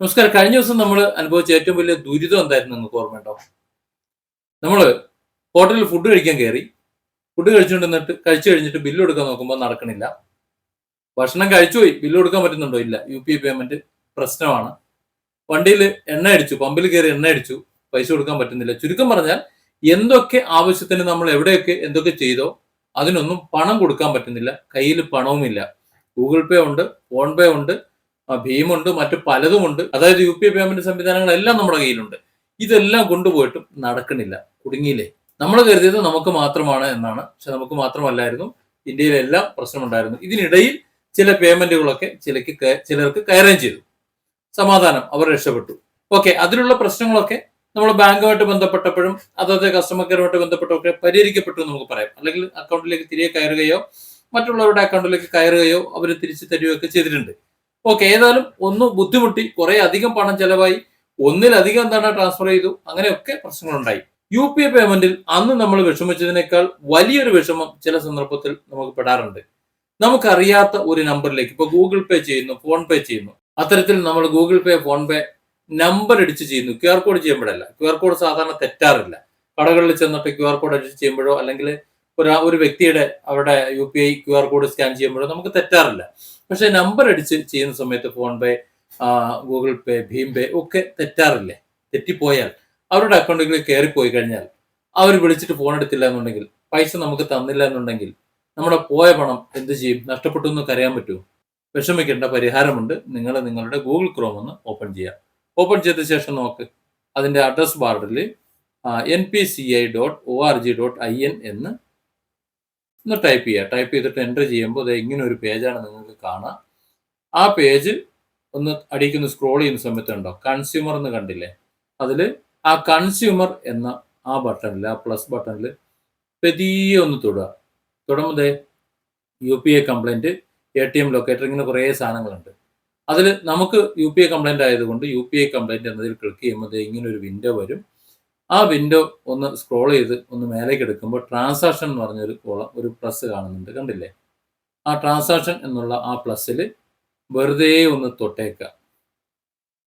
നമസ്കാരം. കഴിഞ്ഞ ദിവസം നമ്മൾ അനുഭവിച്ച ഏറ്റവും വലിയ ദുരിതം എന്തായിരുന്നു നിങ്ങൾക്ക് ഓർമ്മയുണ്ടോ? നമ്മൾ ഹോട്ടലിൽ ഫുഡ് കഴിക്കാൻ കയറി. ഫുഡ് കഴിച്ചുകൊണ്ടിരുന്നിട്ട് കഴിച്ചു കഴിഞ്ഞിട്ട് ബില്ല് കൊടുക്കാൻ നോക്കുമ്പോൾ നടക്കണില്ല. ഭക്ഷണം കഴിച്ചുപോയി. ബില്ല് കൊടുക്കാൻ പറ്റുന്നുണ്ടോ? ഇല്ല. യു പി പേയ്മെന്റ് പ്രശ്നമാണ്. വണ്ടിയിൽ എണ്ണ അടിച്ചു. പമ്പിൽ കയറി എണ്ണ അടിച്ചു. പൈസ കൊടുക്കാൻ പറ്റുന്നില്ല. ചുരുക്കം പറഞ്ഞാൽ എന്തൊക്കെ ആവശ്യത്തിന് നമ്മൾ എവിടെയൊക്കെ എന്തൊക്കെ ചെയ്തോ അതിനൊന്നും പണം കൊടുക്കാൻ പറ്റുന്നില്ല. കയ്യിൽ പണവുമില്ല. ഗൂഗിൾ പേ ഉണ്ട് ഫോൺ പേ ഉണ്ട് ഭീമുണ്ട് മറ്റു പലതുമുണ്ട്. അതായത് യു പി ഐ പേയ്മെന്റ് സംവിധാനങ്ങളെല്ലാം നമ്മുടെ കയ്യിലുണ്ട്. ഇതെല്ലാം കൊണ്ടുപോയിട്ടും നടക്കണില്ല കുടുങ്ങിയില്ലേ? നമ്മൾ കരുതിയത് നമുക്ക് മാത്രമാണ് എന്നാണ്. പക്ഷെ നമുക്ക് മാത്രമല്ലായിരുന്നു. ഇന്ത്യയിലെല്ലാം പ്രശ്നമുണ്ടായിരുന്നു. ഇതിനിടയിൽ ചില പേയ്മെന്റുകളൊക്കെ ചിലക്ക് ചിലർക്ക് കയറുകയും ചെയ്തു. സമാധാനം. അവർ രക്ഷപ്പെട്ടു. ഓക്കെ അതിലുള്ള പ്രശ്നങ്ങളൊക്കെ നമ്മൾ ബാങ്കുമായിട്ട് ബന്ധപ്പെട്ടപ്പോഴും അതത് കസ്റ്റമർ കെയറുമായിട്ട് ബന്ധപ്പെട്ടൊക്കെ പരിഹരിക്കപ്പെട്ടു എന്ന് നമുക്ക് പറയാം. അല്ലെങ്കിൽ അക്കൗണ്ടിലേക്ക് തിരികെ കയറുകയോ മറ്റുള്ളവരുടെ അക്കൗണ്ടിലേക്ക് കയറുകയോ അവർ തിരിച്ചു തരികയോ ഒക്കെ ചെയ്തിട്ടുണ്ട്. ഓക്കെ ഏതായാലും ഒന്ന് ബുദ്ധിമുട്ടി കുറെ അധികം പണം ചെലവായി. ഒന്നിലധികം എന്താണ് ട്രാൻസ്ഫർ ചെയ്തു? അങ്ങനെയൊക്കെ പ്രശ്നങ്ങളുണ്ടായി. യു പി ഐ പേയ്മെന്റിൽ അന്ന് നമ്മൾ വിഷമിച്ചതിനേക്കാൾ വലിയൊരു വിഷമം ചില സന്ദർഭത്തിൽ നമുക്ക് പെടാറുണ്ട്. നമുക്കറിയാത്ത ഒരു നമ്പറിലേക്ക് ഇപ്പൊ ഗൂഗിൾ പേ ചെയ്യുന്നു ഫോൺ പേ ചെയ്യുന്നു. അത്തരത്തിൽ നമ്മൾ Google Pay PhonePe number അടിച്ച് ചെയ്യുന്നു. ക്യു ആർ കോഡ് ചെയ്യുമ്പോഴല്ല. ക്യു ആർ കോഡ് സാധാരണ തെറ്റാറില്ല. കടകളിൽ ചെന്നിട്ട് ക്യു ആർ കോഡ് അടിച്ച് ചെയ്യുമ്പോഴോ അല്ലെങ്കിൽ ഒരു ഒരു വ്യക്തിയുടെ അവരുടെ U P I Q R code scan ചെയ്യുമ്പോഴോ നമുക്ക് തെറ്റാറില്ല. പക്ഷെ നമ്പർ അടിച്ച് ചെയ്യുന്ന സമയത്ത് ഫോൺ പേ ഗൂഗിൾ പേ ഭീം പേ ഒക്കെ തെറ്റാറില്ലേ? തെറ്റിപ്പോയാൽ അവരുടെ അക്കൗണ്ടുകളിൽ പോയി കഴിഞ്ഞാൽ അവർ വിളിച്ചിട്ട് ഫോൺ എടുത്തില്ല എന്നുണ്ടെങ്കിൽ പൈസ നമുക്ക് തന്നില്ല എന്നുണ്ടെങ്കിൽ നമ്മുടെ പോയ പണം എന്ത് ചെയ്യും? നഷ്ടപ്പെട്ടു എന്ന് കരയാൻ പറ്റുമോ? വിഷമിക്കേണ്ട പരിഹാരമുണ്ട്. നിങ്ങൾ നിങ്ങളുടെ ഗൂഗിൾ ക്രോം ഒന്ന് ഓപ്പൺ ചെയ്യാം. ഓപ്പൺ ചെയ്ത ശേഷം നോക്ക്. അതിന്റെ അഡ്രസ് ബാറിൽ N P C I dot O R G dot I N എന്ന് ഒന്ന് ടൈപ്പ് ചെയ്യുക ടൈപ്പ് ചെയ്തിട്ട് എന്റർ ചെയ്യുമ്പോൾ അത് ഇങ്ങനെ ഒരു പേജാണ് നിങ്ങൾക്ക് കാണാം. ആ പേജ് ഒന്ന് അടിക്കുന്ന സ്ക്രോൾ ചെയ്യുന്ന സമയത്ത് ഉണ്ടോ കൺസ്യൂമർ എന്ന് കണ്ടില്ലേ? അതിൽ ആ കൺസ്യൂമർ എന്ന ആ ബട്ടണിൽ ആ പ്ലസ് ബട്ടണിൽ പതിയെ ഒന്ന് തൊടുക. തൊടുമ്പോൾ U P I complaint A T M locator ഇങ്ങനെ കുറേ സാധനങ്ങളുണ്ട്. അതിൽ നമുക്ക് യു പി ഐ കംപ്ലൈന്റ് ആയതുകൊണ്ട് യു പി ഐ കംപ്ലൈന്റ് എന്നതിൽ ക്ലിക്ക് ചെയ്യുമ്പോൾ ഇങ്ങനെ ഒരു വിൻഡോ വരും. ആ വിൻഡോ ഒന്ന് സ്ക്രോൾ ചെയ്ത് ഒന്ന് മേലേക്ക് എടുക്കുമ്പോൾ ട്രാൻസാക്ഷൻ എന്ന് പറഞ്ഞൊരു കോളം ഒരു പ്ലസ് കാണുന്നുണ്ട്. കണ്ടില്ലേ? ആ ട്രാൻസാക്ഷൻ എന്നുള്ള ആ പ്ലസ്സിൽ വെറുതെ ഒന്ന് തൊട്ടേക്കുക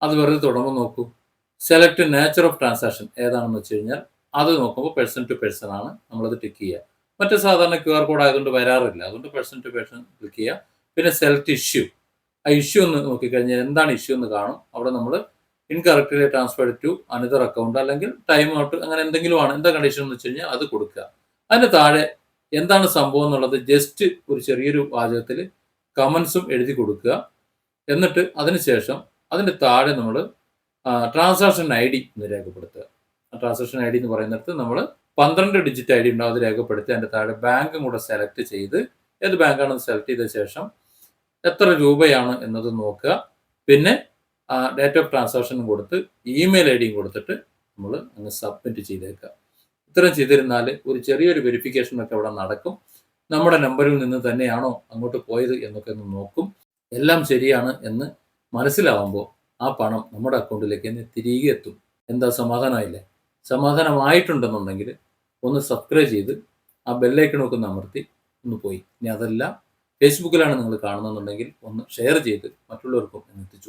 അത് വെറുതെ തൊടുമ്പോൾ നോക്കൂ. സെലക്ട് നേച്ചർ ഓഫ് ട്രാൻസാക്ഷൻ ഏതാണെന്ന് വെച്ച് കഴിഞ്ഞാൽ അത് നോക്കുമ്പോൾ പേഴ്സൺ ടു പേഴ്സൺ ആണ് നമ്മളത് ടിക്ക് ചെയ്യുക. മറ്റ് സാധാരണ ക്യു ആർ കോഡ് ആയതുകൊണ്ട് വരാറില്ല. അതുകൊണ്ട് പേഴ്സൺ ടു പേഴ്സൺ ക്ലിക്ക് ചെയ്യുക. പിന്നെ സെലക്ട് ഇഷ്യൂ ആ ഇഷ്യൂ ഒന്ന് നോക്കിക്കഴിഞ്ഞാൽ എന്താണ് ഇഷ്യൂ എന്ന് കാണും. അവിടെ നമ്മൾ incorrectly transfer to another account അല്ലെങ്കിൽ ടൈം ഔട്ട് അങ്ങനെ എന്തെങ്കിലും ആണ് എന്താ കണ്ടീഷൻ എന്ന് വെച്ച് കഴിഞ്ഞാൽ അത് കൊടുക്കുക. അതിന് താഴെ എന്താണ് സംഭവം എന്നുള്ളത് ജസ്റ്റ് ഒരു ചെറിയൊരു വാചകത്തിൽ കമൻസും എഴുതി കൊടുക്കുക. എന്നിട്ട് അതിനുശേഷം അതിന്റെ താഴെ നമ്മൾ ട്രാൻസാക്ഷൻ ഐ ഡി എന്ന് രേഖപ്പെടുത്തുക. ട്രാൻസാക്ഷൻ ഐ ഡി എന്ന് പറയുന്നിടത്ത് നമ്മൾ പന്ത്രണ്ട് ഡിജിറ്റ് ഐ ഡി ഉണ്ടാവും അത് രേഖപ്പെടുത്തി അതിന്റെ താഴെ ബാങ്കും കൂടെ സെലക്ട് ചെയ്ത് ഏത് ബാങ്കാണെന്ന് സെലക്ട് ചെയ്ത ശേഷം എത്ര രൂപയാണ് എന്നത് നോക്കുക. പിന്നെ ഡേറ്റ് ഓഫ് ട്രാൻസാക്ഷനും കൊടുത്ത് ഇമെയിൽ ഐ ഡിയും കൊടുത്തിട്ട് നമ്മൾ അങ്ങ് സബ്മിറ്റ് ചെയ്തേക്കുക ഇത്രയും ചെയ്തിരുന്നാൽ ഒരു ചെറിയൊരു വെരിഫിക്കേഷൻ ഒക്കെ അവിടെ നടക്കും. നമ്മുടെ നമ്പറിൽ നിന്ന് തന്നെയാണോ അങ്ങോട്ട് പോയത് എന്നൊക്കെ ഒന്ന് നോക്കും. എല്ലാം ശരിയാണ് എന്ന് മനസ്സിലാവുമ്പോൾ ആ പണം നമ്മുടെ അക്കൗണ്ടിലേക്ക് തന്നെ തിരികെ എത്തും. എന്താ സമാധാനമായില്ലേ? സമാധാനമായിട്ടുണ്ടെന്നുണ്ടെങ്കിൽ ഒന്ന് സബ്സ്ക്രൈബ് ചെയ്ത് ആ ബെല്ലൈക്കണൊക്കെ ഒന്ന് അമർത്തി ഒന്ന് പോയി. ഇനി അതല്ല ഫേസ്ബുക്കിലാണ് നിങ്ങൾ കാണുന്നുണ്ടെങ്കിൽ ഒന്ന് ഷെയർ ചെയ്ത് മറ്റുള്ളവർക്കും എത്തിച്ചു